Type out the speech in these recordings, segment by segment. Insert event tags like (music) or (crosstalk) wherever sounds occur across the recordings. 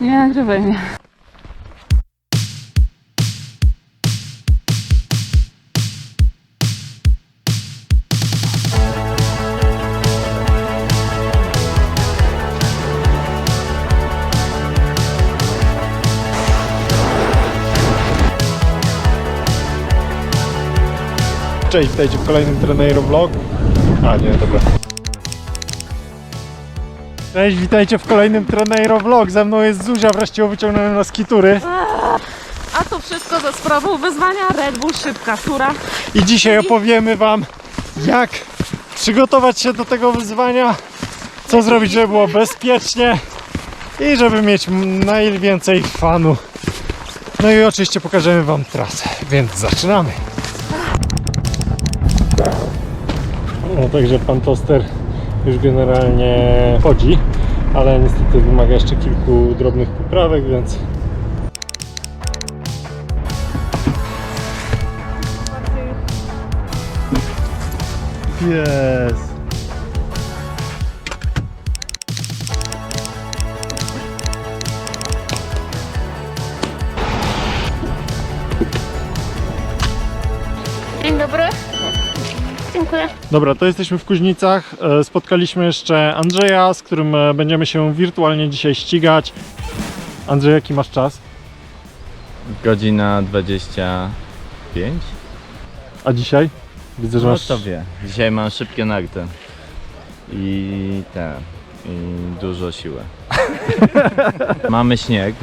Nie nagrywaj mnie. Cześć, witajcie w kolejnym Treneiro Vlog. A nie, dobra. Cześć, witajcie w kolejnym Treneiro Vlog. Ze mną jest Zuzia, wreszcie wyciągnąłem na skitury. A to wszystko za sprawą wyzwania Red Bull Szybka Tura. I dzisiaj opowiemy wam, jak przygotować się do tego wyzwania, co zrobić, żeby było bezpiecznie i żeby mieć najwięcej fanu. No i oczywiście pokażemy wam trasę, więc zaczynamy. No także pan Toster już generalnie chodzi, ale niestety wymaga jeszcze kilku drobnych poprawek, więc Pies. Dobra, to jesteśmy w Kuźnicach. E, Spotkaliśmy jeszcze Andrzeja, z którym e, będziemy się wirtualnie dzisiaj ścigać. Andrzej, jaki masz czas? Godzina 25? A dzisiaj? Widzę, że No masz... to wie. Dzisiaj mam szybkie narty. I te. I dużo siły. (laughs) Mamy śnieg,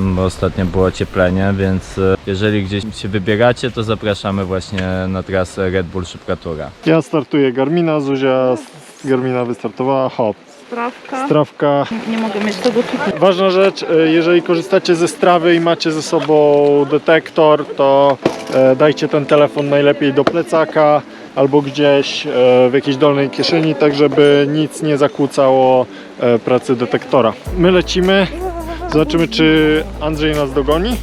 bo ostatnio było cieplenie, więc e, jeżeli gdzieś się wybieracie, to zapraszamy właśnie na trasę Red Bull Szybka Tura. Ja startuję Garmina, Zuzia z Garmina wystartowała, hop, Sprawka. strawka. Nie mogę mieć tego czytu. Ważna rzecz, e, jeżeli korzystacie ze strawy i macie ze sobą detektor, to e, dajcie ten telefon najlepiej do plecaka albo gdzieś e, w jakiejś dolnej kieszeni, tak żeby nic nie zakłócało e, pracy detektora. My lecimy, zobaczymy czy Andrzej nas dogoni.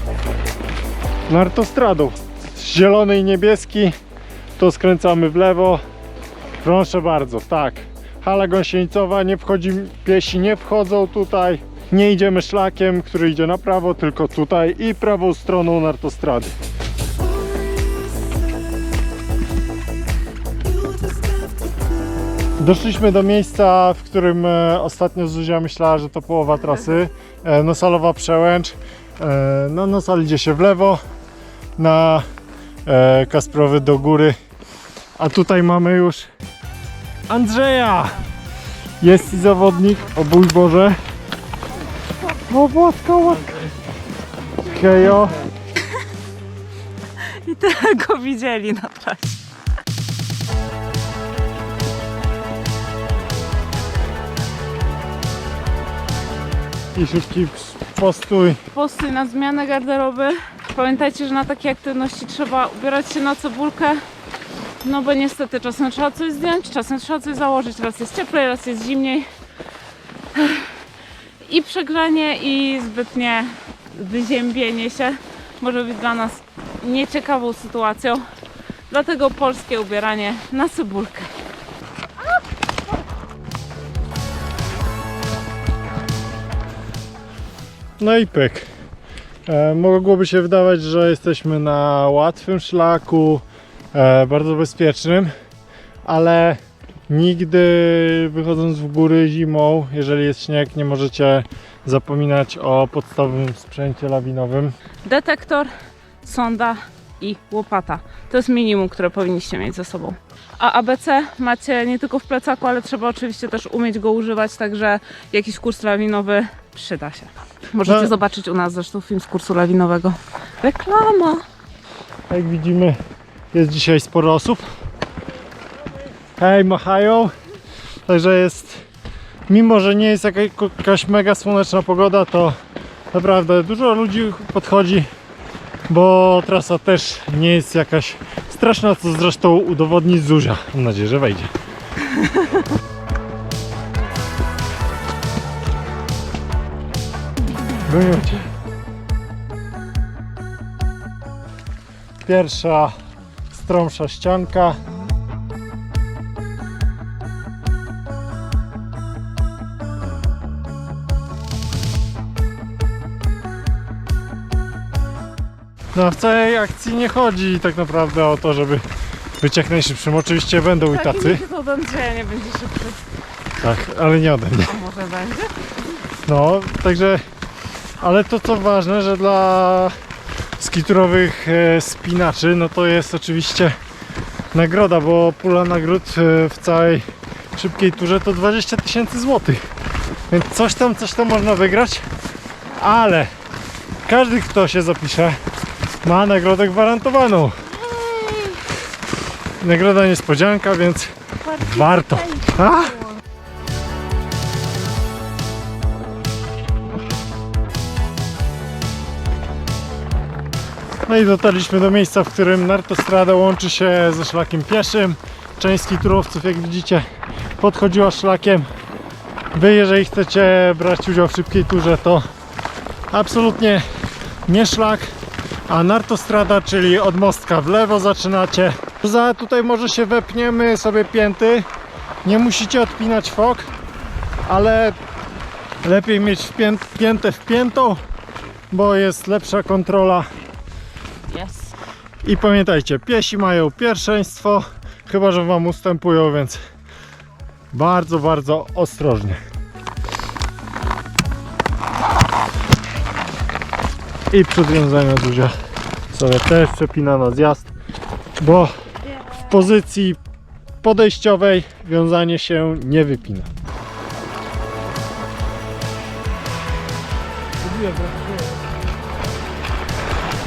Nartostradą. Zielony i niebieski, to skręcamy w lewo. Proszę bardzo, tak. Hala gąsienicowa, nie wchodzi, piesi nie wchodzą tutaj. Nie idziemy szlakiem, który idzie na prawo, tylko tutaj i prawą stroną nartostrady. Doszliśmy do miejsca, w którym e, ostatnio Zuzia myślała, że to połowa trasy. E, Nosalowa przełęcz. E, no, Nosal idzie się w lewo, na Kasprowy do góry. A tutaj mamy już Andrzeja! Jest i zawodnik, o bój Boże. O, łatka, łatka. I tyle go widzieli na trasie. I szybki postój. Postój na zmianę garderoby. Pamiętajcie, że na takie aktywności trzeba ubierać się na cebulkę. No bo niestety czasem trzeba coś zdjąć, czasem trzeba coś założyć. Raz jest cieplej, raz jest zimniej. I przegrzanie, i zbytnie wyziębienie się może być dla nas nieciekawą sytuacją. Dlatego polskie ubieranie na cebulkę. No i pyk. E, mogłoby się wydawać, że jesteśmy na łatwym szlaku, e, bardzo bezpiecznym, ale nigdy wychodząc w góry zimą, jeżeli jest śnieg, nie możecie zapominać o podstawowym sprzęcie lawinowym. detektor, sonda i łopata. To jest minimum, które powinniście mieć ze sobą. A ABC macie nie tylko w plecaku, ale trzeba oczywiście też umieć go używać, także jakiś kurs lawinowy przyda się. Możecie No. zobaczyć u nas zresztą film z kursu lawinowego. Reklama! Jak widzimy, jest dzisiaj sporo osób. Hej, machają. Także jest, mimo że nie jest jaka- jakaś mega słoneczna pogoda, to naprawdę dużo ludzi podchodzi, bo trasa też nie jest jakaś straszna, co zresztą udowodni Zuzia. Mam nadzieję, że wejdzie. Cię. Pierwsza stromsza ścianka. No w całej akcji nie chodzi tak naprawdę o to, żeby być jak najszybszym. Oczywiście będą i tacy, to Andrzeja nie będzie szybszy. tak, ale nie ode mnie. A może będzie? No, także, ale to co ważne, że dla skiturowych e, spinaczy, no to jest oczywiście nagroda, bo pula nagród e, w całej szybkiej turze to 20 tysięcy złotych. Więc coś tam, coś tam można wygrać, ale każdy kto się zapisze ma nagrodę gwarantowaną. Nagroda niespodzianka, więc warto. A? No i dotarliśmy do miejsca, w którym Nartostrada łączy się ze szlakiem pieszym. Część skiturowców, jak widzicie, podchodziła szlakiem. Wy, jeżeli chcecie brać udział w szybkiej turze, to absolutnie nie szlak, a Nartostrada, czyli od mostka w lewo zaczynacie. Za tutaj może się wepniemy sobie pięty. Nie musicie odpinać fok, ale lepiej mieć wpię- piętę w piętą, bo jest lepsza kontrola. I pamiętajcie, piesi mają pierwszeństwo, chyba że wam ustępują, więc bardzo, bardzo ostrożnie. I przed wiązaniem Zuzia sobie też przepina na zjazd, bo w pozycji podejściowej wiązanie się nie wypina.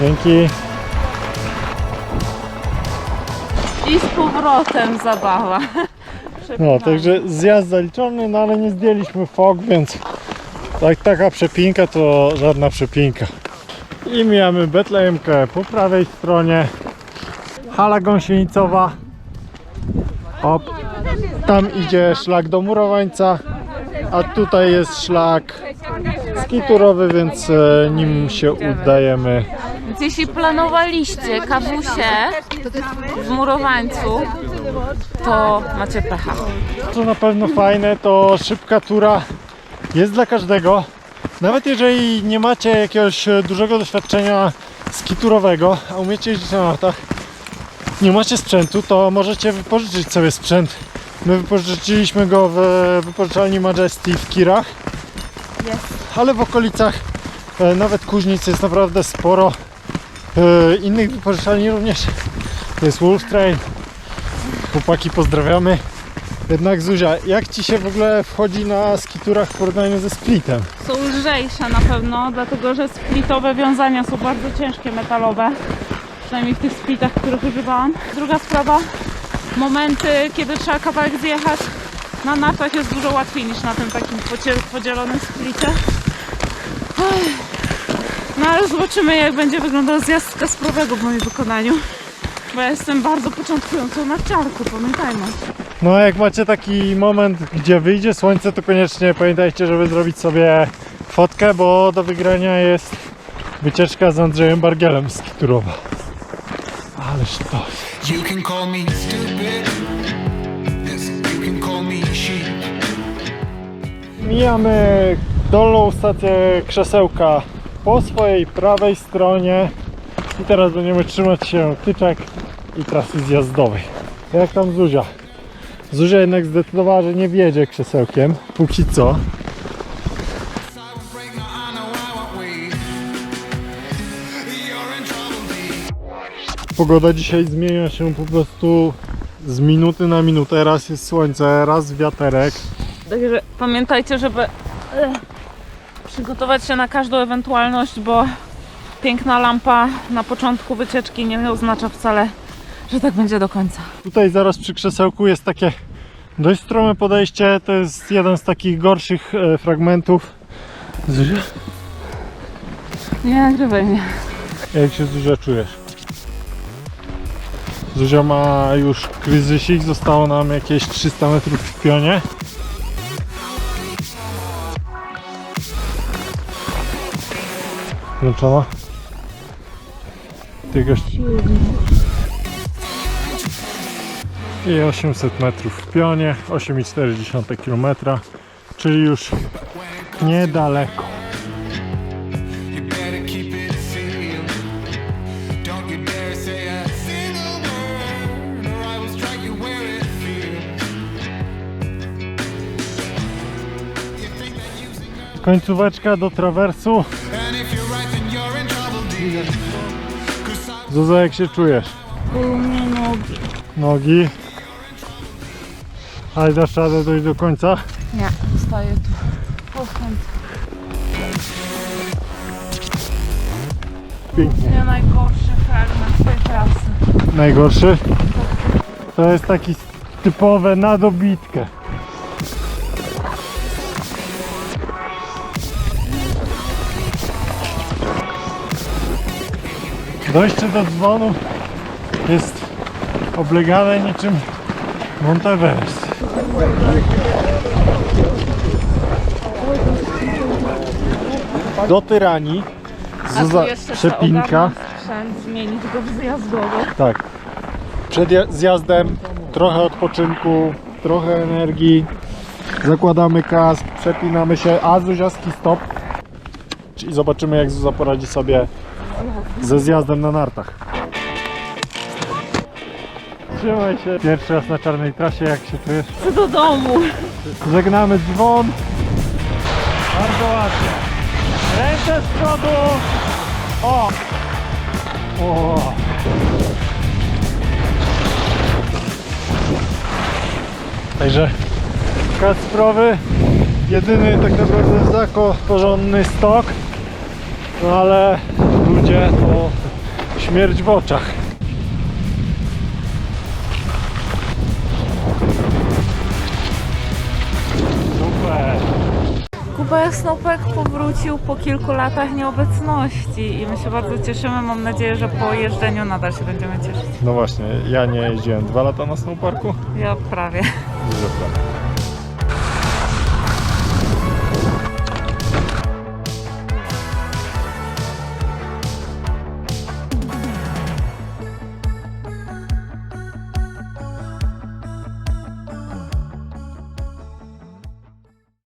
Dzięki. I z powrotem zabawa. No, także zjazd zaliczony, no ale nie zdjęliśmy fog, więc tak, taka przepinka to żadna przepinka. I mijamy Betlejemkę po prawej stronie. Hala gąsienicowa. Hop. Tam idzie szlak do murowańca, a tutaj jest szlak skiturowy, więc e, nim się udajemy. Więc jeśli planowaliście kawusie w murowańcu, to macie pecha. Co na pewno fajne, to szybka tura jest dla każdego. Nawet jeżeli nie macie jakiegoś e, dużego doświadczenia skiturowego, a umiecie jeździć na nartach, nie macie sprzętu, to możecie wypożyczyć sobie sprzęt. My wypożyczyliśmy go w wypożyczalni Majesty w Kirach, ale w okolicach e, nawet Kuźnic jest naprawdę sporo e, innych wypożyczalni również. Jest Wolf Train. Chłopaki pozdrawiamy. Jednak Zuzia, jak Ci się w ogóle wchodzi na skiturach w porównaniu ze splitem? Są lżejsze na pewno, dlatego że splitowe wiązania są bardzo ciężkie, metalowe. Przynajmniej w tych splitach, których używałam. Druga sprawa, momenty, kiedy trzeba kawałek zjechać na nartach jest dużo łatwiej niż na tym takim podzielonym splicie. No ale zobaczymy jak będzie wyglądał zjazd kasprowego w moim wykonaniu. Bo ja jestem bardzo początkującą narciarką, pamiętajmy. No a jak macie taki moment, gdzie wyjdzie słońce, to koniecznie pamiętajcie, żeby zrobić sobie fotkę, bo do wygrania jest wycieczka z Andrzejem Bargielem skiturowa. Ależ to... You can call me stupid. Yes, you can call me sheep. Mijamy dolną stację krzesełka po swojej prawej stronie i teraz będziemy trzymać się tyczek i trasy zjazdowej. Jak tam Zuzia? Zuzia jednak zdecydowała, że nie wjedzie krzesełkiem, póki co. Pogoda dzisiaj zmienia się po prostu z minuty na minutę. Raz jest słońce, raz wiaterek. Także pamiętajcie, żeby przygotować się na każdą ewentualność, bo piękna lampa na początku wycieczki nie oznacza wcale, że tak będzie do końca. Tutaj zaraz przy krzesełku jest takie dość strome podejście. To jest jeden z takich gorszych e, fragmentów. Zuzia? Nie nagrywaj mnie. Jak się Zuzia czujesz? Zuzia ma już kryzysik, zostało nam jakieś 300 metrów w pionie. włączona. Ty gości. I 800 metrów w pionie, 8,4 km, czyli już niedaleko. Końcóweczka do trawersu. I Zuza, jak się czujesz? U mnie nogi. Nogi. Ale dasz radę dojść do końca? Nie, staję tu. Po końcu. Pięknie. Nie najgorszy fragment tej trasy. Najgorszy? To jest taki typowe na dobitkę. Dojście do dzwonu jest oblegane niczym Monteverest. Do Tyranii Zuza Przepinka. sprzęt, zmienić go w zjazdowo. Tak. Przed ja- zjazdem trochę odpoczynku, trochę energii. Zakładamy kask, przepinamy się, a Zuziaski stop. I zobaczymy jak Zuza poradzi sobie ze zjazdem na nartach. Trzymaj się. Pierwszy raz na czarnej trasie, jak się czujesz? Chcę do domu. Żegnamy dzwon. Bardzo ładnie. Ręce z przodu. O! O! Także Kacprowy jedyny tak naprawdę zako porządny stok. No ale ludzie to śmierć w oczach. Super. Kuba Snopek powrócił po kilku latach nieobecności i my się bardzo cieszymy. Mam nadzieję, że po jeżdżeniu nadal się będziemy cieszyć. No właśnie, ja nie jeździłem dwa lata na snowparku. Ja prawie. Dużo prawie.